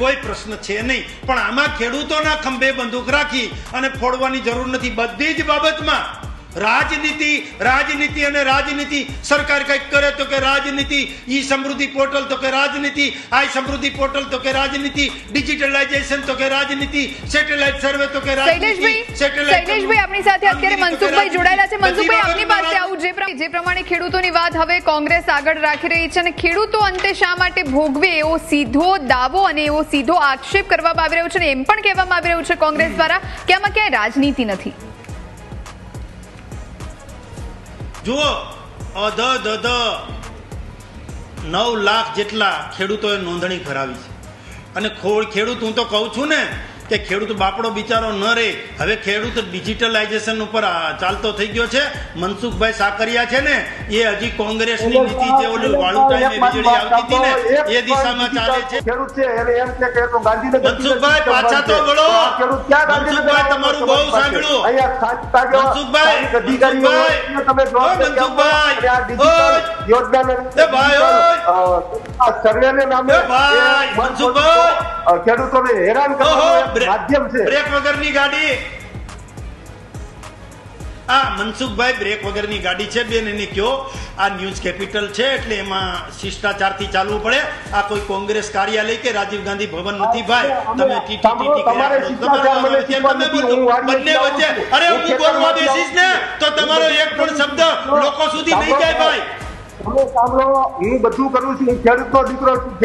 કોઈ પ્રશ્ન છે નહીં. પણ આમાં ખેડૂતોના ખંભે બંદૂક રાખી અને ફોડવાની જરૂર નથી. બધી જ બાબતમાં રાજનીતિ રાજનીતિ અને રાજનીતિ સરકાર કંઈક કરે તો કે રાજનીતિ ઈ સમૃદ્ધિ પોર્ટલ તો કે રાજનીતિ આ સમૃદ્ધિ પોર્ટલ તો કે રાજનીતિ ડિજિટલાઇઝેશન તો કે રાજનીતિ સેટેલાઇટ સર્વે તો કે રાજનીતિ સેટેલાઇટ આપણી સાથે અત્યારે મનસુખભાઈ જોડાયેલા છે. મનસુખભાઈ આપની પાસે જે પ્રમાણે ખેડૂતોની વાત હવે કોંગ્રેસ આગળ રાખી રહી છે અને ખેડૂતો અંતે શા માટે ભોગવે એવો સીધો દાવો અને એવો સીધો આક્ષેપ કરવામાં આવી રહ્યો છે એમ પણ કહેવામાં આવી રહ્યું છે કોંગ્રેસ દ્વારા કે આમાં ક્યાંય રાજનીતિ નથી. જુઓ, અધ, દધ, નવ લાખ જેટલા ખેડૂતોએ નોંધણી કરાવી છે. અને ખેડૂત હું તો કહું છું ને કે ખેડૂત બાપડો બિચારો ન રહે હવે ખેડૂત ડિજિટલાઇઝેશન ઉપર ચાલતો થઈ ગયો છે મનસુખભાઈ સાકરિયા છે ને એ હજી કોંગ્રેસની નીતિ જે ઓલું વાળું ટાઈમે વીજળી આવતી હતી ને એ દિશામાં ચાલે છે ખેડૂત છે એટલે એમ છે કે તો ગાંધીનગર મનસુખભાઈ, પાછા તો વળો. ખેડૂત ક્યાં ગાંધીનગર તમારું બહુ સાંભળ્યું. મનસુખભાઈ, મનસુખભાઈ. તમે મનસુખભાઈ. યોજનાને સર્વેને નામે ભાઈ, મનસુખભાઈ. ખેડૂતોને હેરાન બ્રે- માધ્યમ છે. બ્રેક વગરની ગાડી. આ મનસુખભાઈ બ્રેક વગરની ગાડી છે બેન એને કયો. આ ન્યૂઝ કેપિટલ છે એટલે એમાં શિષ્ટાચારથી ચાલવું પડે. આ કોઈ કોંગ્રેસ કાર્યાલય કે રાજીવ ગાંધી ભવન નથી ભાઈ. તમે ટીટી બંને વચ્ચે અરે હું બોલવા બેસીશ ને તો તમારો એક પણ શબ્દ લોકો સુધી નહીં જાય ભાઈ. તમે સાંભળો હું બધું કરું છું. ખેડૂતનો દીકરો છું.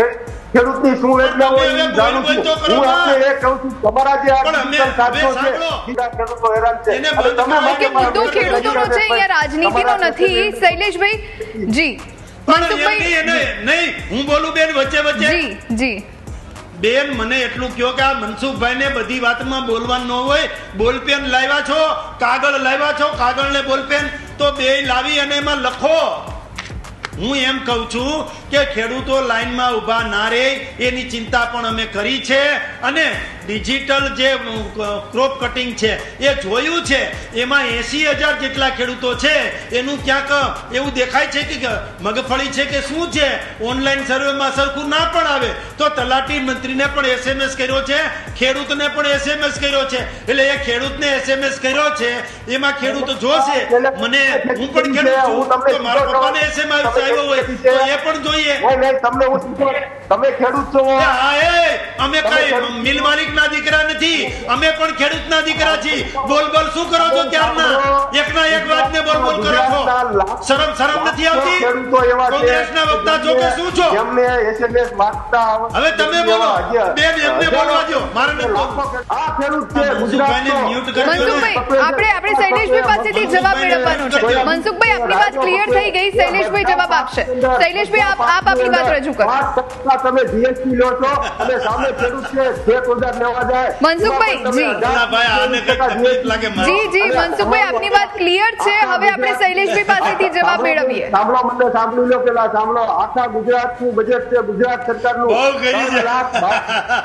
ખેડૂતની શું વેદના હોય એ જાણું છું. હું આપને એ કહું છું તમારા જે આ અમે- સાધનો છે. સીધા ખેડૂતો હેરાન છે. અને તમે માટે મુદ્દો ખેડૂતોનો છે અહીંયા રાજનીતિનો નથી શૈલેષભાઈ. જી. મનસુખભાઈ નહીં હું બોલું બેન વચ્ચે વચ્ચે. જી જી. બેન મને એટલું કયો કે આ મનસુખભાઈ ને બધી વાતમાં બોલવા ન હોય. બોલપેન લાવ્યા છો કાગળ લાવ્યા છો કાગળ ને બોલપેન તો બે લાવી અને એમાં લખો. હું એમ કહું છું કે ખેડૂતો લાઈનમાં ઊભા ના રહે એની ચિંતા પણ અમે કરી છે. અને ડિજિટલ જે ક્રોપ કટિંગ છે એ જોયું છે. એમાં એસી હજાર જેટલા ખેડૂતો છે. એનું ક્યાંક એવું દેખાય છે કે મગફળી છે કે શું છે? ઓનલાઈન સર્વેમાં સરખું ના પણ આવે. તો તલાટી મંત્રીને પણ એસએમએસ કર્યો છે ખેડૂતને પણ એસએમએસ કર્યો છે. એટલે એ ખેડૂતને એસએમએસ કર્યો છે એમાં ખેડૂત જોશે. મને હું પણ ખેડૂત છું. તો મારા પપ્પાને એસએમએસ આવ્યો હોય તો એ પણ જોઈએ. તમને તમે ખેડૂત છો. હા, એ, અમે કઈ મિલ દીકરા નથી. અમે પણ ખેડૂતના દીકરા છીએ. બોલ બોલ શું કરો છો ત્યારના? એકના એક વાતને બોલ બોલ કરો છો? શરમ શરમ નથી આવતી? ખેડૂતો એવા છે. કોંગ્રેસના વક્તા છો કે શું છો? જેમને SMS માંગતા હવે તમે બોલો. બેન, એમને બોલવા દ્યો. મારે નથી. લાખો કે- આ ખેડૂત છે ગુજરાતનો. mute કરજો ને. મનસુખભાઈ આપણે આપણે શૈલેષભાઈ પાસેથી જવાબ મેળવવાનો છે. મનસુખભાઈ આપની વાત ક્લિયર થઈ ગઈ? શૈલેષભાઈ જવાબ આપશે. શૈલેષભાઈ આપ આપ આપની વાત રજૂ કરો. તમે જીએસટી લો છો અને સામે ખેડૂત છે જે પગાર લેવા જાય. મનસુખભાઈ. જી. જી મનસુખભાઈ આપની વાત ક્લિયર છે. હવે આપણે શૈલેષભાઈ પાસેથી જવાબ મેળવીએ. સાંભળો મને સાંભળી લો પેલા સાંભળો. આખા ગુજરાતનું બજેટ છે ગુજરાત સરકારનું. ત્રણ લાખ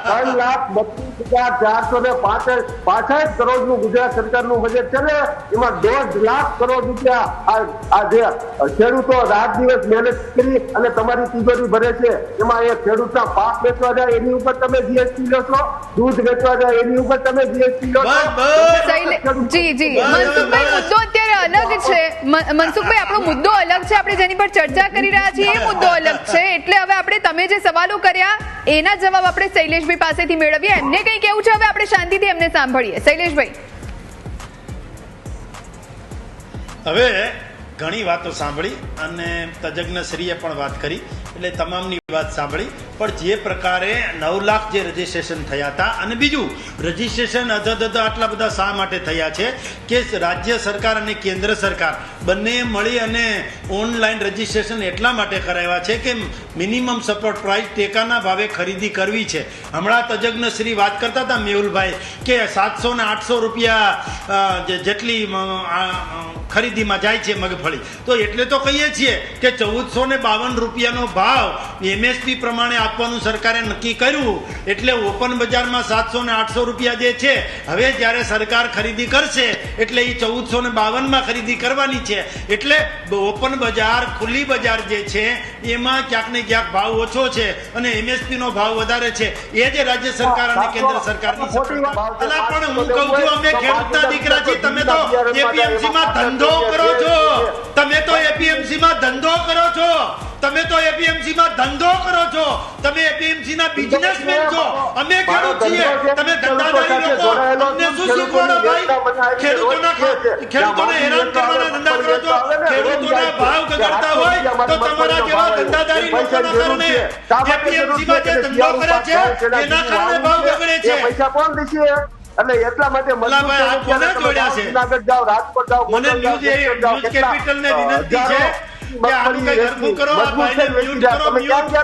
ત્રણ લાખ બત્રીસ હજાર ચારસો ને પાસઠ પાસઠ કરોડનું ગુજરાત સરકારનું બજેટ છે ને એમાં દોઢ લાખ કરોડ રૂપિયા આ આ જે ખેડૂતો રાત દિવસ મહેનત કરી અને તમારી તિજોરી ભરે છે એમાં એ ખેડૂતના પાક વેચવા જાય એની ઉપર તમે જીએસટી લો છો દૂધ વેચવા જાય એની ઉપર તમે જીએસટી લો છો. બસ, બસ. શૈલે- જી જી. મનસુખભાઈ મુદ્દો અત્યારે અલગ છે. મનસુખભાઈ આપણો મુદ્દો અલગ છે. આપણે જેની પર ચર્ચા કરી રહ્યા છીએ એ મુદ્દો અલગ છે. એટલે હવે આપણે તમે જે સવાલો કર્યા એના જવાબ આપણે શૈલેષભાઈ પાસેથી મેળવીએ. એમને કંઈ કેવું છે? હવે આપણે શાંતિથી એમને સાંભળીએ. શૈલેષભાઈ. હવે ઘણી વાતો સાંભળી અને તજજ્ઞ શ્રીએ પણ વાત કરી. એટલે તમામની વાત સાંભળી. પણ જે પ્રકારે નવ લાખ જે રજીસ્ટ્રેશન થયા હતા અને બીજું રજીસ્ટ્રેશન અધદ આટલા બધા શા માટે થયા છે કે રાજ્ય સરકાર અને કેન્દ્ર સરકાર બંને મળી અને ઓનલાઈન રજીસ્ટ્રેશન એટલા માટે કરાવ્યા છે કે મિનિમમ સપોર્ટ પ્રાઇસ ટેકાના ભાવે ખરીદી કરવી છે. હમણાં તજજ્ઞ શ્રી વાત કરતા હતા મેહુલભાઈ કે સાતસો ને આઠસો રૂપિયા જેટલી ખરીદીમાં જાય છે મગફળી. તો એટલે તો કહીએ છીએ કે ચૌદસો ને બાવન રૂપિયાનો ભાવ એમએસપી પ્રમાણે આપવાનું સરકારે નક્કી કર્યું એટલે ઓપન બજારમાં સાતસો ને આઠસો રૂપિયા જે છે હવે જ્યારે સરકાર ખરીદી કરશે એટલે એ ચૌદસો ને બાવનમાં ખરીદી કરવાની છે. એટલે ઓપન બજાર ખુલ્લી બજાર જે છે એમાં ક્યાંક ને ક્યાંક ભાવ ઓછો છે અને એમએસપીનો ભાવ વધારે છે. એ જે રાજ્ય સરકાર અને કેન્દ્ર સરકારની પણ હું કહું છું અમે ખેડૂતના દીકરા છીએ તમે તો એપીએમસી માં ધંધો કરો છો. તમે તો એપીએમસી માં ધંધો કરો છો. તમે તો એપીએમસી માં ધંધો કરો છો. તમે એપીએમસી ના બિઝનેસમેન છો. અમે ખેડૂત છીએ. તમે ધંધાદારી લોકો અમને શું શીખવાડો ભાઈ? ખેડૂતોના ખેડૂતોને હેરાન કરવાના ધંધા કરો છો ખેડૂતોના ભાવ ગગડતા હોય તો તમારા જેવા ધંધાદારી લોકોના કારણે એપીએમસી માં જે ધંધો કરે છે એના કારણે ભાવ બગડે છે. પૈસા કોણ દેશે એટલે એટલા માટે છે? જુનાગઢ જાઓ રાજકોટ જાઓ મને ન્યૂઝ કેપિટલ કેપિટલને વિનંતી છે કે આનું કંઈ હરખું કરો, આ ભાઈને મ્યુટ કરો, મ્યુટ.